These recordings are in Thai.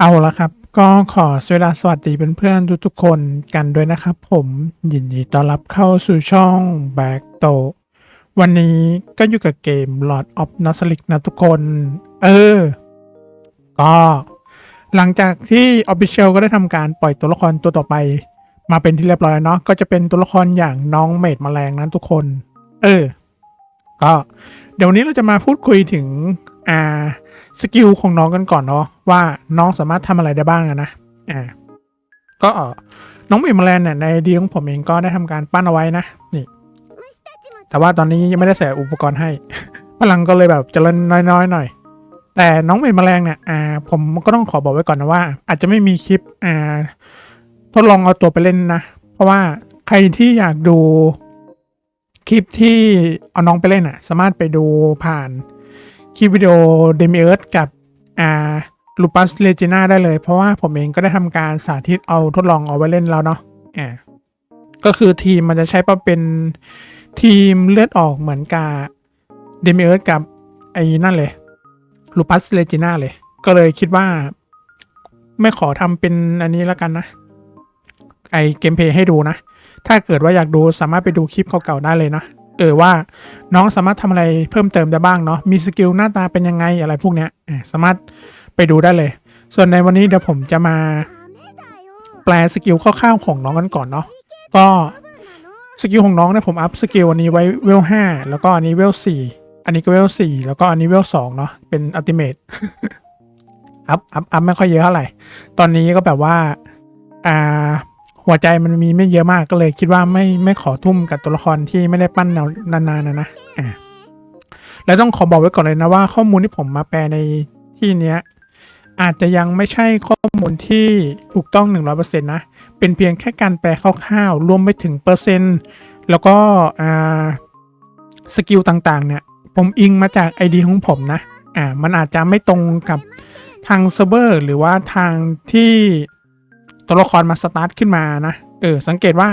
เอาละครับ ก็ขอสวสวัสดีเพื่อนๆทุกๆคนกันด้วยนะครับผมยินดีต้อนรับเข้าสู่ช่อง Back t o วันนี้ก็อยู่กับเกม Lord of n o s l i c นะทุกคน เออ ก็หลังจากที่ Official ก็ได้ทำการปล่อยตัวละครตัวต่อไป มาเป็นที่เรียบร้อยเนาะก็จะเป็นตัวละครอย่างน้องเมดแมลงนั้นทุกคน เออ ก็เดี๋ยวนนี้เราจะมาพูดคุยถึงอ่าสกิลของน้องกันก่อนเนาะ ว่าน้องสามารถทำอะไรได้บ้างนะอ่าก็น้องเมดแมลงเนี่ยในดีของผมเองก็ได้ทำการปั้นเอาไว้นะนี่ แต่ว่าตอนนี้ยังไม่ได้ใส่อุปกรณ์ให้ พลังก็เลยแบบจะเล่นน้อยๆหน่อย แต่น้องเมดแมลงเนี่ยอ่าผมก็ต้องขอบอกไว้ก่อนนะว่า อาจจะไม่มีคลิปอ่าทดลองเอาตัวไปเล่นนะ เพราะว่าใครที่อยากดูคลิปที่เอาน้องไปเล่นอะ สามารถไปดูผ่านคลิปวิดีโอเดมิเอิร์กับอ่า ลูปัสเลจิน่าได้เลย เพราะว่าผมเองก็ได้ทำการสาธิตเอาทดลองเอาไว้เล่นแล้วเนาะอ่าก็คือทีมมันจะใช้เป็นทีมเลือดออกเหมือนกับเดมิเอิร์กับไอ้นั่นเลยลูปัสเลจิน่าเลย ก็เลยคิดว่า ไม่ขอทำเป็นอันนี้แล้วกันนะ ไอเกมเพย์ให้ดูนะ ถ้าเกิดว่าอยากดูสามารถไปดูคลิปเก่าๆได้เลยนะ เออว่าน้องสามารถทำอะไรเพิ่มเติมได้บ้างเนาะมีสกิลหน้าตาเป็นยังไงอะไรพวกเนี้ยสามารถ ไปดูได้เลย ส่วนในวันนี้เดี๋ยวผมจะมาแปลสกิลคร่าวๆของน้องกันก่อนเนาะก็สกิลของน้องเนี่ยผมอัพสกิลอันนี้ไว้เวลห้าแล้วก็อันนี้เวลสี่อันนี้ก็เวลสี่แล้วก็อันนี้เวลสองเนาะเป็นอัลติเมทอัพอัพอัพไม่ค่อยเยอะเท่าไหร่ ตอนนี้ก็แบบว่าอ่าหัวใจมันมีไม่เยอะมากก็เลย คิดว่าไม่ไม่ขอทุ่มกับตัวละครที่ไม่ได้ปั้นนานๆนะนะอ่าแล้วต้องขอบอกไว้ก่อนเลยนะว่าข้อมูลที่ผมมาแปลในที่เนี้ย อาจจะยังไม่ใช่ข้อมูลที่ถูกต้อง 100%นะ เป็นเพียงแค่การแปลคร่าวๆ รวมไปถึงเปอร์เซ็นต์ แล้วก็สกิลต่างๆ เนี่ย ผมอิงมาจาก ID ของผมนะ อ่า มันอาจจะไม่ตรงกับทางเซิร์ฟเวอร์ หรือว่าทางที่ตัวละครมาสตาร์ทขึ้นมานะ เออ สังเกตว่า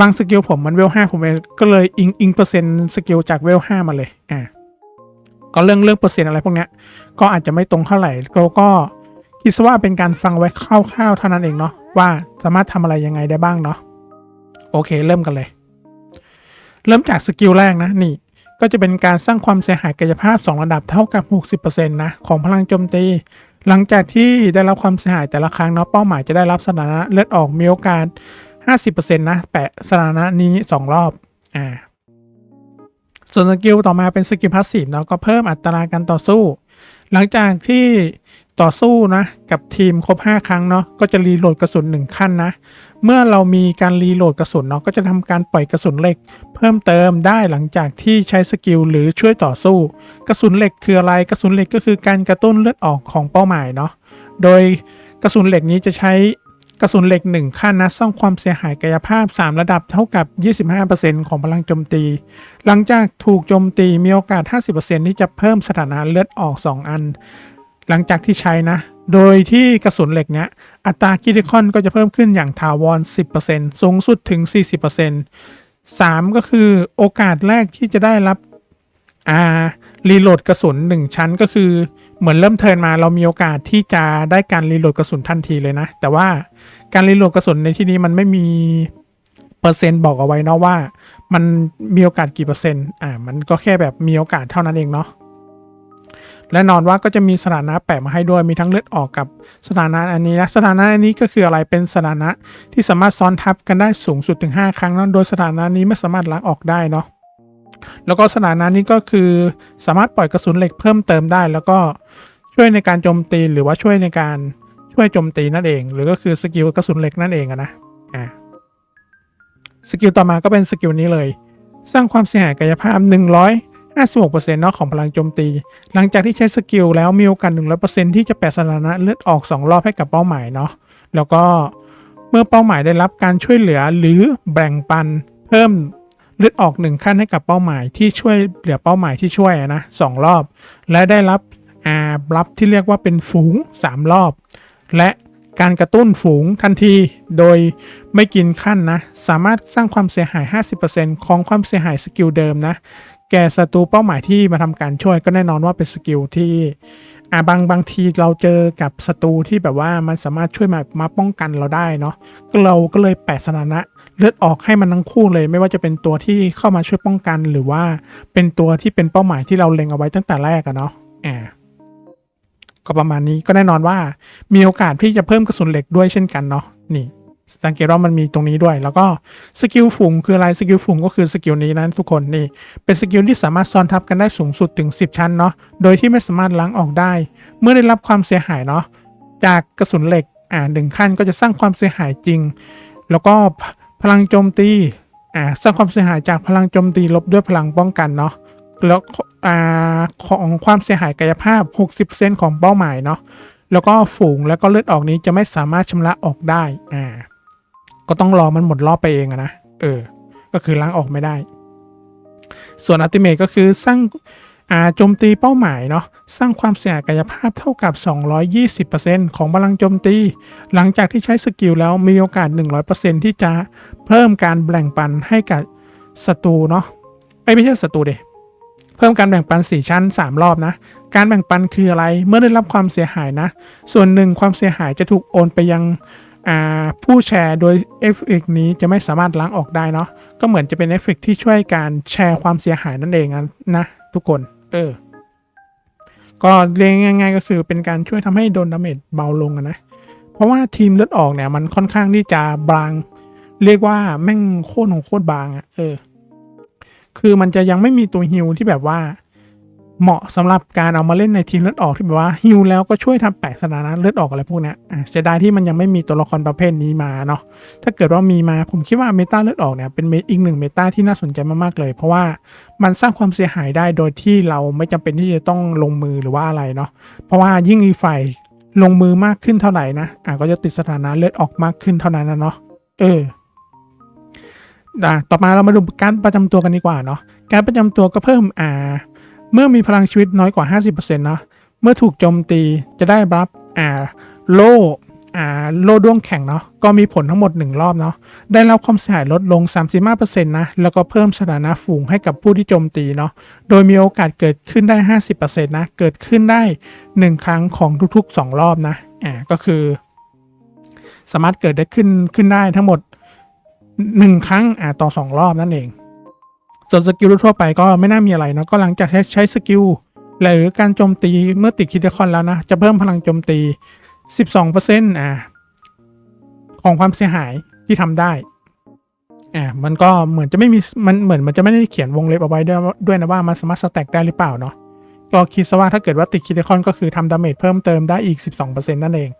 บางสกิลผมมันเวลห้าผมเองก็เลยอิงอิงเปอร์เซ็นต์สกิลจากเวลห้ามาเลย อ่าก็เรื่องเรื่องเปอร์เซ็นต์อะไรพวกเนี้ย ก็อาจจะไม่ตรงเท่าไหร่ก็ก็ คิดซะว่าเป็นการฟังไว้คร่าวๆเท่านั้นเองเนาะว่าสามารถทำอะไรยังไงได้บ้างเนาะโอเค เริ่มกันเลย เริ่มจากสกิลแรกนะนี่ก็จะเป็นการสร้างความเสียหายกายภาพ 2 ระดับเท่ากับ 60%นะของพลังโจมตี หลังจากที่ได้รับความเสียหายแต่ละครั้งเนาะเป้าหมายจะได้รับสถานะเลือดออกมีโอกาส 50%นะแปะสถานะนี้ 2 รอบอ่าส่วนสกิลต่อมาเป็นสกิลพาสซีฟเนาะก็เพิ่มอัตราการต่อสู้ หลังจากที่ต่อสู้นะกับทีมครบ 5 ครั้งเนาะก็จะรีโหลดกระสุน1ขั้นนะ เมื่อเรามีการรีโหลดกระสุนเนาะก็จะทำการปล่อยกระสุนเหล็ก เพิ่มเติมได้หลังจากที่ใช้สกิลหรือช่วยต่อสู้ กระสุนเหล็กคืออะไรกระสุนเหล็กก็คือการกระตุ้นเลือดออกของเป้าหมายเนาะโดยกระสุนเหล็กนี้จะใช้ กระสุนเหล็ก1ขั้นนะสร้างความเสียหายกายภาพ 3 ระดับเท่ากับ 25%ของพลังโจมตี หลังจากถูกโจมตีมีโอกาส 50%ที่จะเพิ่มสถานะเลือดออก 2 อัน หลังจากที่ใช้นะ โดยที่กระสุนเหล็กเนี้ยอัตราคิติคอนก็จะเพิ่มขึ้นอย่างถาวร 10%สูงสุดถึง 40% 3 ก็คือโอกาสแรกที่จะได้รับอ่า รีโหลดกระสุน 1 ชั้นก็คือ เหมือนเริ่มเทินมาเรามีโอกาสที่จะได้การรีโหลดกระสุนทันทีเลยนะ แต่ว่าการรีโหลดกระสุนในที่นี้มันไม่มีเปอร์เซ็นต์บอกเอาไว้เนาะว่า มันมีโอกาสกี่เปอร์เซ็นต์อ่ามันก็แค่แบบมีโอกาสเท่านั้นเองเนาะและนอนว่าก็จะมีสถานะแปะมาให้ด้วยมีทั้งเลือดออกกับสถานะอันนี้นะสถานะอันนี้ก็คืออะไรเป็นสถานะที่สามารถซ้อนทับกันได้สูงสุดถึง 5 ครั้งนะโดยสถานะนี้ไม่สามารถล้างออกได้เนาะ แล้วก็สถานะนี้ก็คือสามารถปล่อยกระสุนเหล็กเพิ่มเติมได้ แล้วก็ช่วยในการโจมตีหรือว่าช่วยในการช่วยโจมตีนั่นเอง หรือก็คือสกิลกระสุนเหล็กนั่นเองนะอ่าสกิลต่อมาก็เป็นสกิลนี้เลย สร้างความเสียหายกายภาพ 156%เนาะของพลังโจมตี หลังจากที่ใช้สกิลแล้วมีโอกาส100%ที่จะแปะสถานะเลือดออก 2 รอบให้กับเป้าหมายเนาะแล้วก็เมื่อเป้าหมายได้รับการช่วยเหลือหรือแบ่งปันเพิ่ม เลือดออกหนึ่งขั้นให้กับเป้าหมายที่ช่วยเหลือเป้าหมายที่ช่วยนะสองรอบ และได้รับอารับที่เรียกว่าเป็นฝูง 3 รอบ และการกระตุ้นฝูงทันที โดยไม่กินขั้นนะ สามารถสร้างความเสียหาย 50%ของความเสียหายสกิลเดิมนะ แก่ศัตรูเป้าหมายที่มาทำการช่วยก็แน่นอนว่าเป็นสกิลที่อ่าบางบางทีเราเจอกับศัตรูที่แบบว่ามันสามารถช่วยมามาป้องกันเราได้เนาะเราก็เลยแปะสถานะ เลือดออกให้มันทั้งคู่เลย ไม่ว่าจะเป็นตัวที่เข้ามาช่วยป้องกัน หรือว่าเป็นตัวที่เป็นเป้าหมายที่เราเล็งเอาไว้ตั้งแต่แรกอะเนาะอ่าก็ประมาณนี้ก็แน่นอนว่ามีโอกาสที่จะเพิ่มกระสุนเหล็กด้วยเช่นกันเนาะนี่ สังเกตว่ามันมีตรงนี้ด้วย แล้วก็สกิลฝูงคืออะไรสกิลฝูงก็คือสกิลนี้นะทุกคนนี่ เป็นสกิลที่สามารถซ้อนทับกันได้สูงสุดถึง 10 ชั้นเนาะโดยที่ไม่สามารถล้างออกได้ เมื่อได้รับความเสียหายเนาะจากกระสุนเหล็กอ่าหนึ่งขั้นก็จะสร้างความเสียหายจริง แล้วก็ พลังโจมตีอ่าสร้างความเสียหายจากพลังโจมตีลบด้วยพลังป้องกันเนาะแล้วอ่าของความเสียหายกายภาพ 60%ของเป้าหมายเนาะแล้วก็ฝูงแล้วก็เลือดออกนี้จะไม่สามารถชำระออกได้อ่าก็ต้องรอมันหมดรอบไปเองนะเออ ก็คือล้างออกไม่ได้ ส่วนอัติเมทก็คือสร้าง อาโจมตีเป้าหมายเนาะสร้างความเสียหายกายภาพเท่ากับ 220%ของพลังโจมตี หลังจากที่ใช้สกิลแล้วมีโอกาส 100%ที่จะเพิ่มการแบ่งปันให้กับศัตรูเนาะเอ้ไม่ใช่ศัตรูเดเพิ่มการแบ่งปัน 4 ชั้น 3 รอบนะ การแบ่งปันคืออะไรเมื่อได้รับความเสียหายนะ ส่วนหนึ่งความเสียหายจะถูกโอนไปยังผู้แชร์โดยเอฟเฟกนี้จะไม่สามารถล้างออกได้เนาะก็เหมือนจะเป็นเอฟเฟกที่ช่วยการแชร์ความเสียหายนั่นเองนะทุกคน เออก็เรียกง่ายๆก็คือเป็นการช่วยทำให้โดนดาเมจเบาลงนะ เพราะว่าทีมเลือดออกเนี่ย มันค่อนข้างที่จะบาง เรียกว่าแม่งโคตรของโคตรบางอะเออ คือมันจะยังไม่มีตัวฮิลที่แบบว่า เหมาะสำหรับการเอามาเล่นในทีมเลือดออกที่แบบว่าฮิวแล้วก็ช่วยทำแปะสถานะเลือดออกอะไรพวกนี้ยอะเสียดายที่มันยังไม่มีตัวละครประเภทนี้มาเนาะถ้าเกิดว่ามีมาผมคิดว่าเมตาเลือดออกเนี่ยเป็นเมอีกหนึ่งเมตาที่น่าสนใจมากๆเลย เพราะว่ามันสร้างความเสียหายได้โดยที่เราไม่จำเป็นที่จะต้องลงมือหรือว่าอะไรเนาะเพราะว่ายิ่งอีฝ่ายลงมือมากขึ้นเท่าไหร่นะอะก็จะติดสถานะเลือดออกมากขึ้นเท่านั้นนะเนาะเออต่อมาเรามาดูการประจำตัวกันดีกว่าเนาะ การประจำตัวก็เพิ่มอ่า เมื่อมีพลังชีวิตน้อยกว่า 50%เนาะเมื่อถูกโจมตีจะได้รับอ่าโล่อ่าโล่ด้วงแข็งเนาะก็มีผลทั้งหมด 1 รอบเนาะได้รับความเสียหายลดลง 35%นะแล้วก็เพิ่มสถานะฝูงให้กับผู้ที่โจมตีเนาะโดยมีโอกาสเกิดขึ้นได้ 50%นะเกิดขึ้นได้ 1 ครั้งของทุก ๆ 2 รอบนะอ่าก็คือ สามารถเกิดได้ขึ้นขึ้นได้ทั้งหมด 1 ครั้งอ่าต่อ 2 รอบนั่นเอง ส่วนสกิลทั่วไปก็ไม่น่ามีอะไรเนาะก็หลังจากใช้ใช้สกิลหรือการโจมตีเมื่อติดคิดคอนแล้วนะ จะเพิ่มพลังโจมตี 12%อ่าของความเสียหายที่ทำได้อ่ามันก็เหมือนจะไม่มีมันเหมือนมันจะไม่ได้เขียนวงเล็บเอาไว้ด้วยด้วยนะว่ามันสามารถสแต็กได้หรือเปล่าเนาะก็คิดซะว่าถ้าเกิดว่าติดคิดคอนก็คือทำดาเมจเพิ่มเติมได้อีก 12%นั่นเอง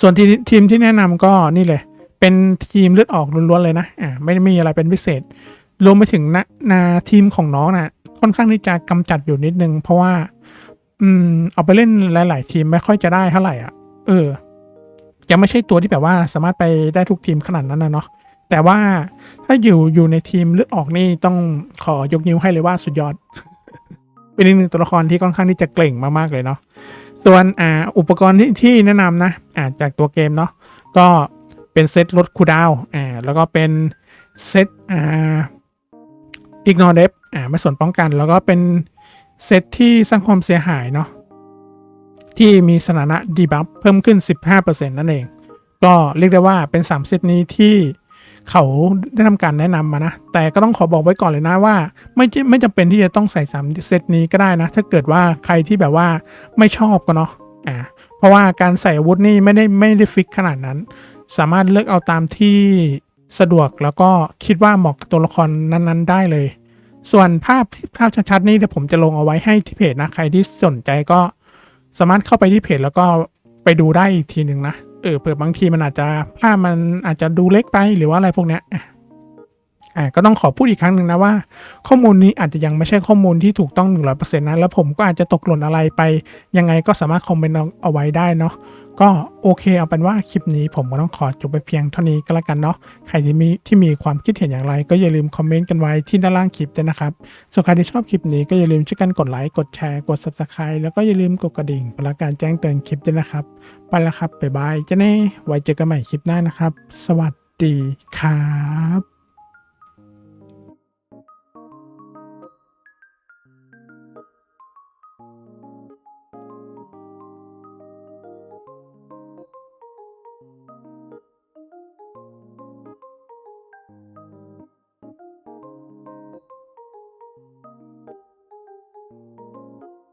ส่วนทีทีมที่แนะนำก็นี่เลย เป็นทีมเลือดออกล้วนๆเลยนะอ่าไม่ได้มีอะไรเป็นพิเศษ รวมไปถึงนะนาทีมของน้องนะ่ะ ค่อนข้างที่จะกำจัดอยู่นิดนึง เพราะว่า อืม เอาไปเล่นหลาย ๆ ทีมไม่ค่อยจะได้เท่าไหร่อะ เออยังไม่ใช่ตัวที่แบบว่าสามารถไปได้ทุกทีมขนาดนั้นนะเนาะแต่ว่าถ้าอยู่อยู่ในทีมเลือดออกนี่ต้องขอยกนิ้วให้เลยว่าสุดยอด เป็นอีกหนึ่งตัวละครที่ค่อนข้างที่จะเก่งมากๆเลยเนาะส่วนอ่าอุปกรณ์ที่ที่แนะนำนะอ่าจากตัวเกมเนาะก็เป็นเซตลดคูดาวอ่าแล้วก็เป็นเซตอ่า อิกนอเดฟอ่าไม่สนป้องกัน แล้วก็เป็นเซตที่สร้างความเสียหายเนาะที่มีสถานะดีบัฟเพิ่มขึ้น 15%นั่นเอง ก็เรียกได้ว่าเป็น 3 เซตนี้ที่เขาได้ทำการแนะนำมานะ แต่ก็ต้องขอบอกไว้ก่อนเลยนะว่า ไม่จไม่จำเป็นที่จะต้องใส่ 3 เซตนี้ก็ได้นะ ถ้าเกิดว่าใครที่แบบว่าไม่ชอบก็เนาะอ่าเพราะว่าการใส่อาวุธนี่ไม่ได้ไม่ได้ฟิกขนาดนั้น สามารถเลือกเอาตามที่สะดวกแล้วก็คิดว่าเหมาะกับตัวละครนั้น ๆ ได้เลย ส่วนภาพภาพชัดๆนี่เดี๋ยวผมจะลงเอาไว้ให้ที่เพจนะ ใครที่สนใจก็สามารถเข้าไปที่เพจแล้วก็ไปดูได้อีกทีหนึ่งนะ เออเผื่อบางทีมันอาจจะภาพมันอาจจะดูเล็กไปหรือว่าอะไรพวกเนี้ย อะอ่าก็ต้องขอพูดอีกครั้งหนึ่งนะว่า ข้อมูลนี้อาจจะยังไม่ใช่ข้อมูลที่ถูกต้อง 100%นะแล้วผมก็อาจจะตกหล่นอะไรไป ยังไงก็สามารถคอมเมนต์เอาไว้ได้เนาะก็โอเคเอาเป็นว่าคลิปนี้ผมก็ต้องขอจบไปเพียงเท่านี้ก็แล้วกันเนาะใครที่มีที่มีความคิดเห็นอย่างไร ก็อย่าลืมคอมเมนต์กันไว้ที่ด้านล่างคลิปด้วยนะครับส่วนใครที่ชอบคลิปนี้ก็อย่าลืมช่วยกันกดไลค์กดแชร์กด subscribe แล้วก็อย่าลืมกดกระดิ่งเพื่อการแจ้งเตือนคลิปด้วยนะครับไปแล้วครับบ๊ายบายเจ้าเน่ไว้เจอกันใหม่คลิปหน้านะครับ สวัสดีครับ